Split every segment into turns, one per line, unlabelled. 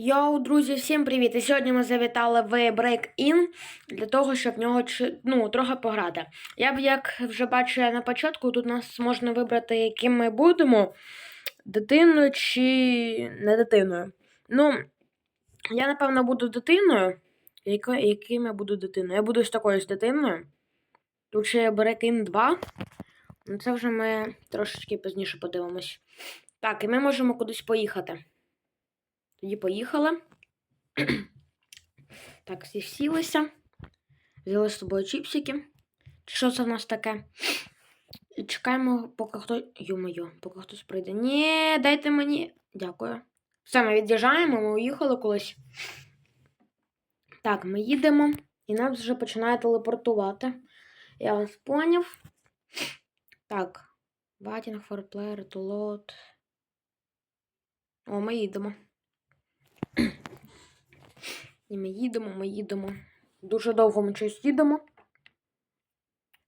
Йоу, друзі, всім привіт! І сьогодні ми завітали в Break-In для того, щоб в нього ну, трохи пограти. Я б, як вже бачу на початку, тут нас можна вибрати, яким ми будемо, дитиною чи не дитиною. Ну, я, напевно, буду дитиною. Яким я буду дитиною? Я буду з такою з дитиною. Тут ще Break-In 2. Ну, це вже ми трошечки пізніше подивимось. Так, і ми можемо кудись поїхати. Тоді поїхали. Так, всі сілися. Взяли з собою чіпсики. Що це в нас таке? І чекаємо, поки хтось. Йо-моє, поки хтось прийде. Ні, дайте мені. Дякую. Все, ми від'їжджаємо, ми уїхали колись. Так, ми їдемо, і нас вже починає телепортувати. Я вас поняв. Так. Waiting for player. О, ми їдемо. І ми їдемо, ми їдемо. Дуже довго ми щось їдемо.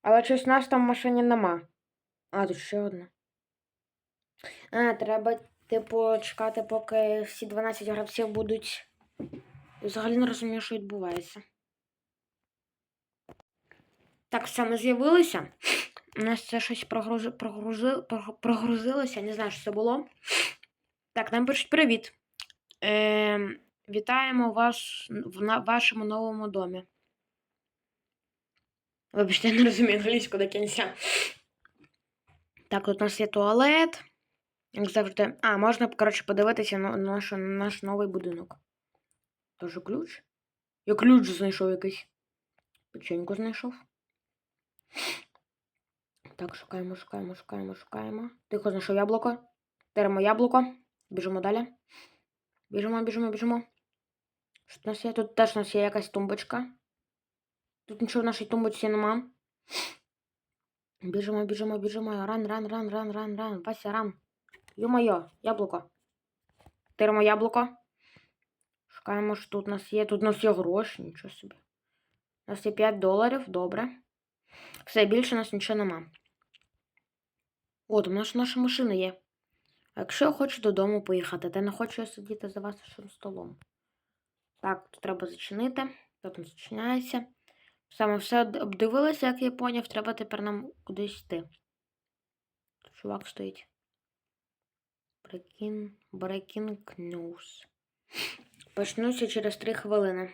Але щось нас там в машині нема. А, тут ще одна. А, треба, типу, чекати, поки всі 12 гравців будуть. Взагалі не розумію, що відбувається. Так, все, ми з'явилися. У нас це щось прогрузи... Прогрузи... прогрузилося, не знаю, що це було. Так, нам пишуть привіт. Е, вітаємо вас в на вашому новому домі. Вибачте, я не розумію англійську до кінця. Так, тут у нас є туалет. Як завжди. А, можна, коротше, подивитися на наш, наш новий будинок. Тоже ключ? Я ключ знайшов якийсь. Печеньку знайшов. Так, шукаємо, шукаємо, шукаємо, шукаємо. Тихо знайшов яблуко. Беремо яблуко. Біжимо далі. Біжимо, біжимо, біжимо. Що у нас є? Тут теж у нас є якась тумбочка. Тут нічого в нашій тумбочці нема. Біжимо, біжимо, біжимо. Ран, ран, ран, ран, ран, ран. Вася, ран. Ё-моё, яблуко. Тиримо яблуко. Шукаємо, що тут у нас є. Тут у нас є гроші, нічого собі. У нас є 5 доларів, добре. Все, більше у нас нічого нема. От, у нас наша машина є. А якщо я хочу додому поїхати, та не хочу я сидіти за вашим столом. Так, тут треба зачинити. Тут не зачиняється. Саме все об- обдивилися, як я поняв, треба тепер нам кудись йти. Чувак стоїть. Breaking, breaking news. Почнуться через 3 хвилини.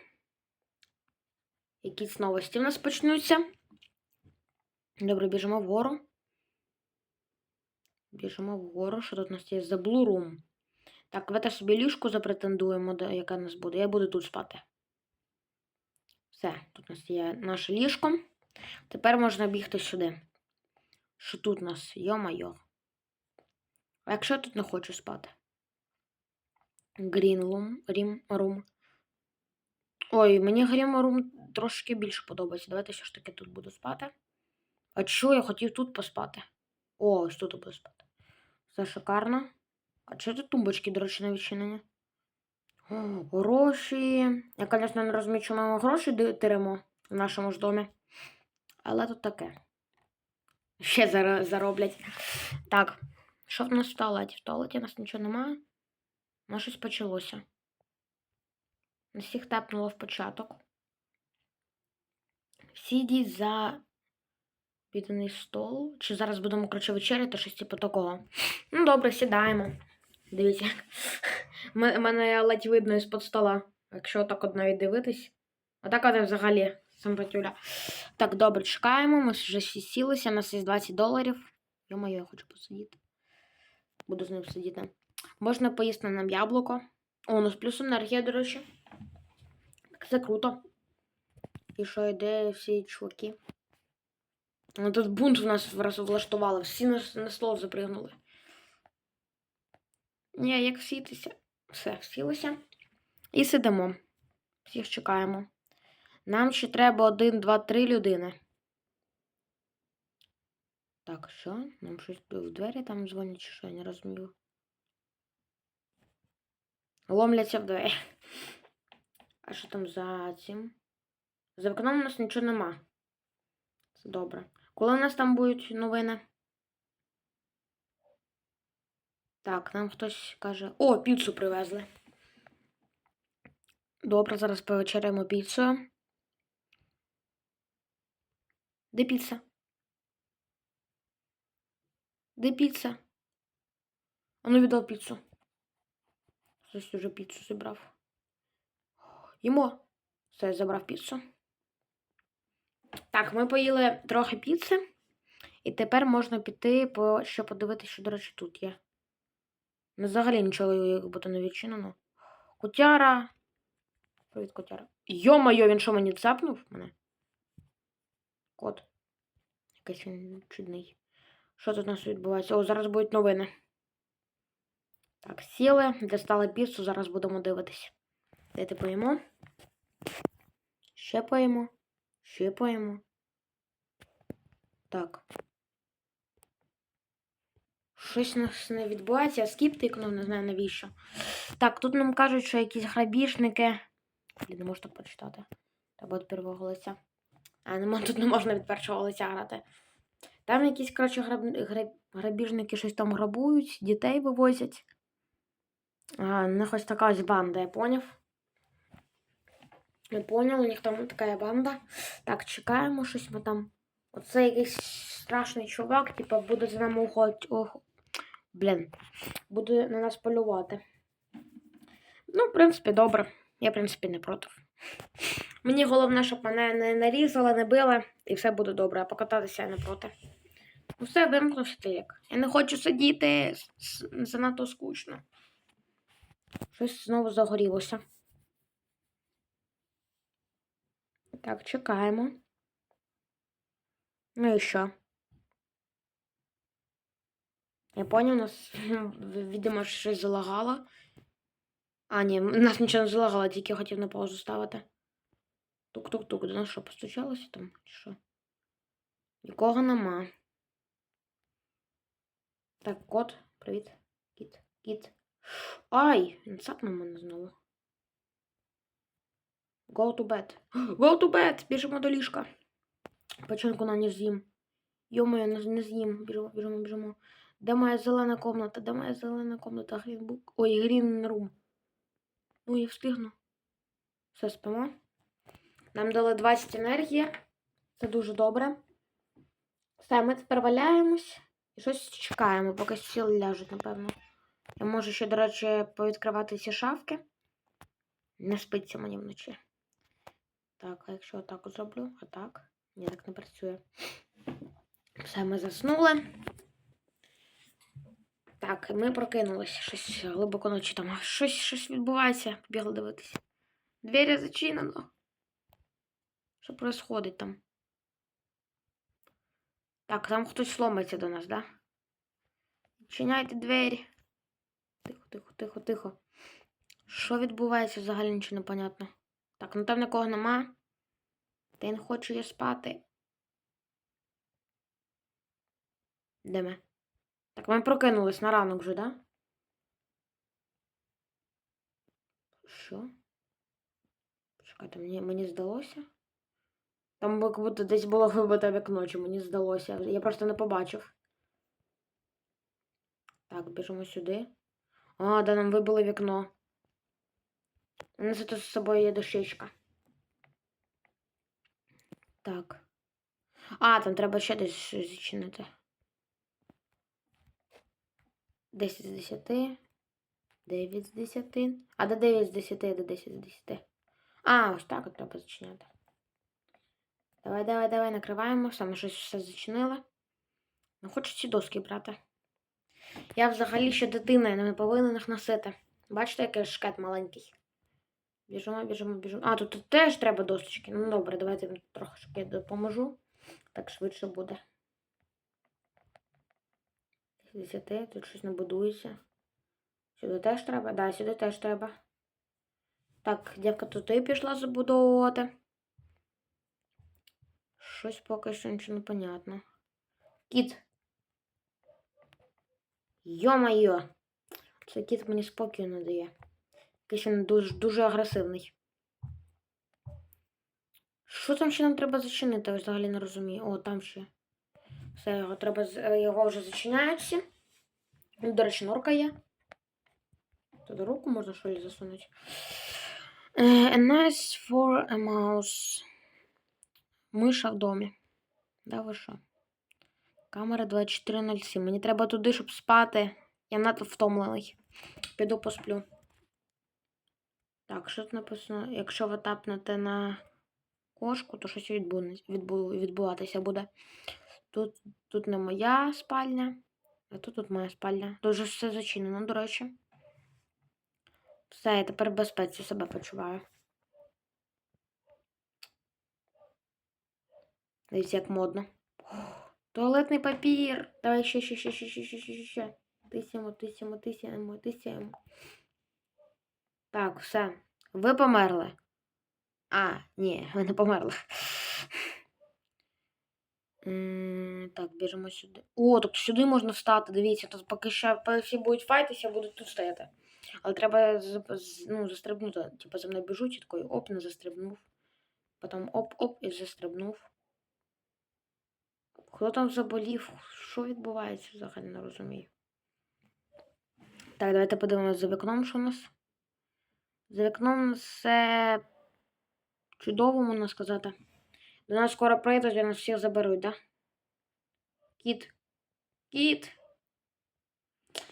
Якісь новості в нас почнуться. Добре, біжимо вгору. Біжимо вгору. Що тут у нас є? The Blue Room. Так, давайте собі ліжку запретендуємо, яка в нас буде. Я буду тут спати. Все, тут у нас є наше ліжко. Тепер можна бігти сюди. Що тут у нас? Йо-майо. А якщо я тут не хочу спати? Room. Рім, room. Ой, мені Room трошки більше подобається. Давайте все ж таки тут буду спати. А що я хотів тут поспати? О, ось тут буду спати. Все шикарно. А чого тут тумбочки, до речі, не відчинені? О, Гроші. Я, звісно, не розумію, чому ми гроші ди- в нашому ж домі. Але тут таке. Ще зароблять. Так, що в нас в туалеті? В туалеті у нас нічого немає. У нас щось почалося. Нас всіх тепнуло в початок. Всі за підданий стол. Чи зараз будемо, коротше, вечеряти, щось типу такого. Ну, добре, сідаємо. Дивіться. Мене ледь видно із-под стола. Якщо так от навіть дивитись. Отак от взагалі сампатюля. Так, добре, чекаємо. Ми вже сілися, у нас є 20 доларів. Йо-моє, я хочу посидіти. Буду з ним сидіти. Можна поїсти нам яблуко. О, у нас плюс енергія, до речі. Це круто. І що йде всі чуваки? Ну, тут бунт в нас враз влаштували. Всі на, на стол запригнули. Ні, як сітися. Все, сілися. І сидимо. Всіх чекаємо. Нам ще треба один, два, три людини. Так, що? Нам щось в двері там дзвонять, чи що, я не розумію. Ломляться в двері. А що там за цим? За вікном у нас нічого нема. Це добре. Коли у нас там будуть новини? Так, нам хтось каже. О, піцу привезли. Добре, зараз повечеряємо піцу. Де піца? Де піца? А ну віддав піцу. Хтось уже піцу зібрав. Їмо. Все, забрав піцу. Так, ми поїли трохи піци. І тепер можна піти, по... що подивитися, що, до речі, тут є. Ну, взагалі нічого як будто не відчинено. Котяра. Привіт, котяра. Йо-моє, він що мені цапнув мене? Кот. Якийсь він чудний. Що тут у нас відбувається? О, зараз будуть новини. Так, сіли, дістали піцу, зараз будемо дивитись. Дайте поїмо. Ще поїмо. Ще поїмо. Так. Щось нас не відбувається, я скіп тикнув, не знаю навіщо. Так, тут нам кажуть, що якісь грабіжники. Блін, не так прочитати. Треба від первого лиця. А, нема, тут не можна від першого лиця грати. Там якісь, коротше, граб... граб... грабіжники щось там грабують, дітей вивозять. А, них ось така ось банда, я поняв. Я понял, у них там така банда. Так, чекаємо щось ми там. Оце якийсь страшний чувак, типа, буде за нами уходити. Блін, буде на нас полювати. Ну, в принципі, добре. Я, в принципі, не проти. Мені головне, щоб мене не нарізали, не били, і все буде добре, а покататися я не проти. Ну, все, вимкнувся телек. Я не хочу сидіти, с- занадто скучно. Щось знову загорілося. Так, чекаємо. Ну і що? Я у нас, видимо, щось залагало. А, ні, у нас нічого не залагало, тільки хотів на паузу ставити. Тук-тук-тук, до нас що, постучалося там? Що? Нікого нема. Так, кот, привіт. Кіт, кіт. Ай! Він цапнув мене знову. Go to bed. Go to bed! Біжимо до ліжка. Печенку на ніж з'їм. Йо-моє, не, не з'їм. Біжимо, біжимо, біжимо. Де моя зелена комната? Де моя зелена комната? Грінбук. Ой, грін рум. Ну, я встигну. Все, спимо. Нам дали 20 енергії. Це дуже добре. Все, ми тепер валяємось і щось чекаємо, поки сіл ляжуть, напевно. Я можу ще, до речі, повідкривати ці шафки. Не спиться мені вночі. Так, а якщо отак зроблю, а так? Ні, так не працює. Все, ми заснули. Так, ми прокинулися. Щось глибоко ночі там. Щось, щось відбувається. Побігли дивитися. Двері зачинено. Що происходить там? Так, там хтось ломиться до нас, да? Відчиняйте двері. Тихо, тихо, тихо, тихо. Що відбувається, взагалі нічого не понятно. Так, ну там нікого нема. Та не хочу я спати. Де ми? Так, ми прокинулись на ранок вже, да? Що? Чекайте, мені, мені здалося. Там як будто десь було вибите вікно, чи мені здалося. Я просто не побачив. Так, біжимо сюди. А, да, нам вибило вікно. У нас тут з собою є дощечка. Так. А, там треба ще десь щось зачинити. 10 з 10. 9 з 10. А до 9 з 10, до 10 з 10. А, ось так от треба зачиняти. Давай, давай, давай, накриваємо. Саме щось все зачинили. Ну, хочу ці доски брати. Я взагалі ще дитина, я не повинен їх носити. Бачите, який шкет маленький. Біжимо, біжимо, біжимо. А, тут, теж треба досочки. Ну добре, давайте трошки допоможу. Так швидше буде. 10, тут щось не будується. Сюди теж треба? Да, сюди теж треба. Так, дівка тут і пішла забудовувати. Щось поки що нічого не понятно. Кіт. Йо-моє! Цей кіт мені спокою не дає. Якийсь він дуже, дуже агресивний. Що там ще нам треба зачинити? Я взагалі не розумію. О, там ще. Все, його треба е, його вже зачиняють всі. До речі, норка є. Туди руку можна що ли засунути. Е, A nice for a mouse. Миша в домі. Да ви що? Камера 2407. Мені треба туди, щоб спати. Я надто втомлений. Піду посплю. Так, що тут написано? Якщо ви тапнете на кошку, то щось відбу... Відбу... відбуватися буде. Тут, тут не моя спальня, а тут, тут моя спальня. Тут вже все зачинено, до речі. Все, я тепер безпеці себе почуваю. Дивіться, як модно. Туалетний папір. Давай ще, ще, ще, ще, ще, ще, ще. Тисямо, тисямо, тисямо, тисямо. Так, все. Ви померли. А, ні, ви не померли. Так, біжимо сюди. О, тобто сюди можна встати, дивіться, тут поки ще всі будуть файтися, я буду тут стояти. Але треба ну, застрибнути. Типу за мною біжуть, і такий оп, не застрибнув. Потім оп-оп і застрибнув. Хто там заболів? Що відбувається взагалі не розумію. Так, давайте подивимося за вікном, що у нас. За вікном все чудово, можна сказати. До нас скоро прийдуть і нас всіх заберуть, да? Кіт. Кіт.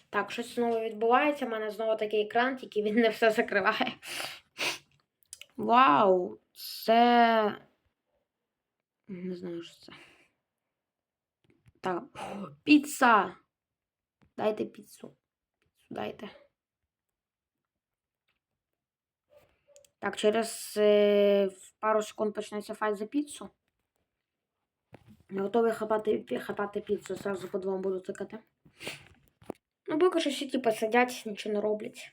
Так, щось знову відбувається. У мене знову такий екран, тільки він не все закриває. Вау! Це. Не знаю, що це. Так. Піца! Дайте піцу. Піцу дайте. Так, через е, пару секунд почнеться файт за піцу. Готові хапати, пі- хапати піцу, зразу по двом буду цикати. Ну, поки що всі типу сидять, нічого не роблять.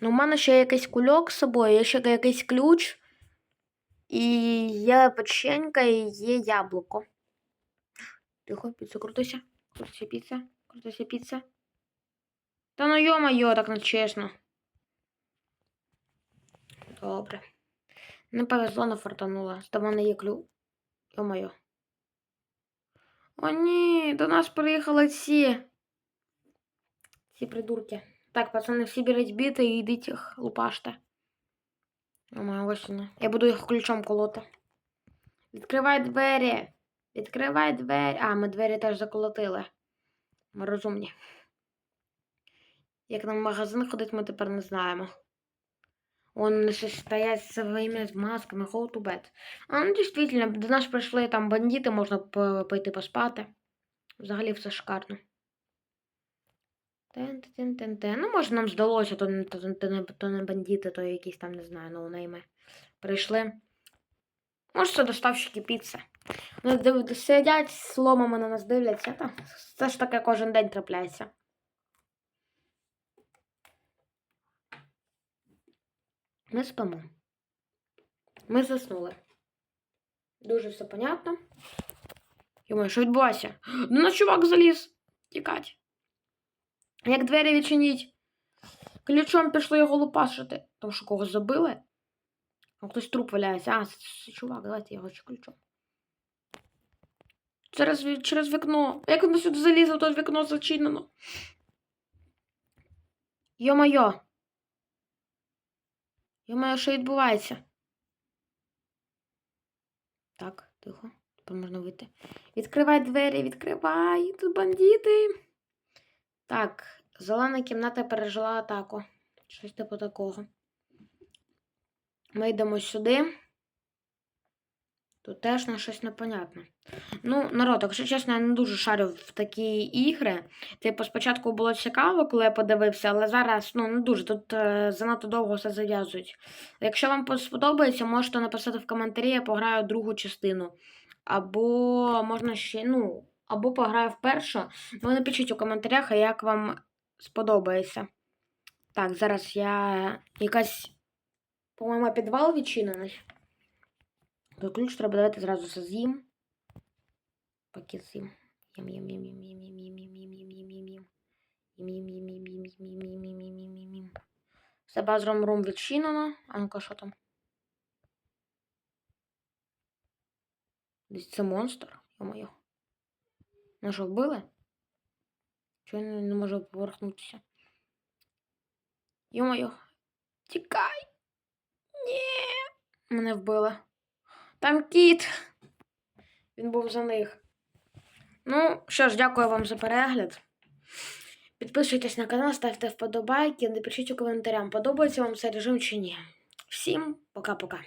Ну, у мене ще якийсь кульок з собою, є ще якийсь ключ. І є печенька, і є яблуко. Тихо, піцу крутися. Крутися піца. Крутися піца. Та ну йо-моє, так не чесно. Добре. Не повезло, не фартануло. До мене є клю. Йо-моє. О, ні, до нас приїхали ці. Ці придурки. Так, пацани, всі беріть біти і йдіть їх лупаште. О, ось вони. Я буду їх ключом колоти. Відкривай двері. Відкривай двері. А, ми двері теж заколотили. Ми розумні. Як нам в магазин ходить, ми тепер не знаємо. Он ще стоять з своїми масками, how to bed. А, ну, дійсно, до нас прийшли там бандити, можна пойти поспати. Взагалі все шикарно. Тен-тен-тен-тен. Ну, може, нам здалося, то, не- то, то, то не бандити, то якісь там, не знаю, ноунейми. Прийшли. Може, це доставщики піци. Ну, сидять з ломами на нас дивляться. Та, це ж таке кожен день трапляється. Ми спимо. Ми заснули. Дуже все понятно. Йому, що відбувається? Ну на чувак заліз. Тікать. Як двері відчиніть. Ключом пішло його лупашити. Тому що когось забили. А хтось труп валяється. А, це, це чувак, давайте його ще ключом. Через, через вікно. Як воно сюди залізло, то вікно зачинено. Йо-моє. Йо-моє, що відбувається? Так, тихо. Тепер можна вийти. Відкривай двері, відкривай. Тут бандити. Так, зелена кімната пережила атаку. Щось типу такого. Ми йдемо сюди. Тут теж на щось непонятне. Ну, народ, якщо чесно, я не дуже шарю в такі ігри. Типу, спочатку було цікаво, коли я подивився, але зараз ну, не дуже. Тут е, занадто довго все зав'язують. Якщо вам сподобається, можете написати в коментарі, я пограю другу частину. Або можна ще, ну, або пограю в першу. Ну, напишіть у коментарях, як вам сподобається. Так, зараз я якась, по-моєму, підвал відчинений. То ключ треба давати зразу все з'їм. Пакет з'їм. Єм, єм, єм, єм, єм, єм, єм, єм, єм, єм, єм. Єм, єм, єм, єм, єм, єм, єм, єм, єм, єм, єм, єм. Все базром рум відчинено. А ну-ка, що там? Десь це монстр. Йо-моє. Ну що, вбили? Чого я не, можу повернутися? Йо-моє. Тікай. Ні. Мене вбили. Там кіт. Він був за них. Ну, що ж, дякую вам за перегляд. Підписуйтесь на канал, ставте вподобайки, напишіть у коментарях, подобається вам цей режим чи ні. Всім пока-пока.